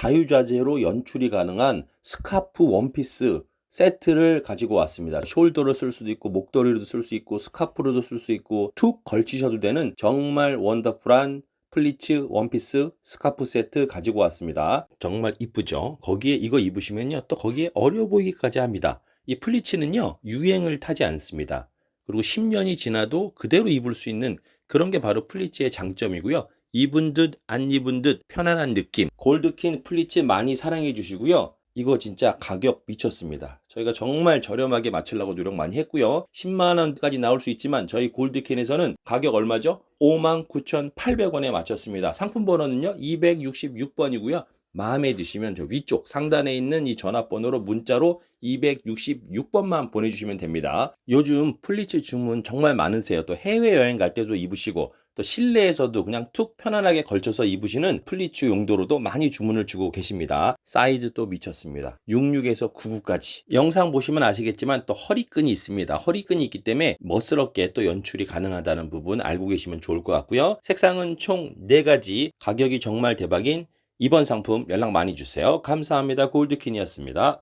자유자재로 연출이 가능한 스카프 원피스 세트를 가지고 왔습니다. 숄더로 쓸 수도 있고 목도리로도 쓸 수 있고 스카프로도 쓸 수 있고 툭 걸치셔도 되는 정말 원더풀한 플리츠 원피스 스카프 세트 가지고 왔습니다. 정말 이쁘죠? 거기에 이거 입으시면요. 또 거기에 어려 보이기까지 합니다. 이 플리츠는요. 유행을 타지 않습니다. 그리고 10년이 지나도 그대로 입을 수 있는 그런 게 바로 플리츠의 장점이고요. 입은 듯 안 입은 듯 편안한 느낌. 골드킨 플리츠 많이 사랑해 주시고요. 이거 진짜 가격 미쳤습니다. 저희가 정말 저렴하게 맞추려고 노력 많이 했고요. 10만 원까지 나올 수 있지만 저희 골드킨에서는 가격 얼마죠? 59,800원에 맞췄습니다. 상품 번호는요. 266번이고요. 마음에 드시면 저 위쪽 상단에 있는 이 전화번호로 문자로 266번만 보내주시면 됩니다. 요즘 플리츠 주문 정말 많으세요. 또 해외여행 갈 때도 입으시고 또 실내에서도 그냥 툭 편안하게 걸쳐서 입으시는 플리츠 용도로도 많이 주문을 주고 계십니다. 사이즈도 미쳤습니다. 66에서 99까지. 영상 보시면 아시겠지만 또 허리끈이 있습니다. 허리끈이 있기 때문에 멋스럽게 또 연출이 가능하다는 부분 알고 계시면 좋을 것 같고요. 색상은 총 4가지. 가격이 정말 대박인 이번 상품 연락 많이 주세요. 감사합니다. 골드킨이었습니다.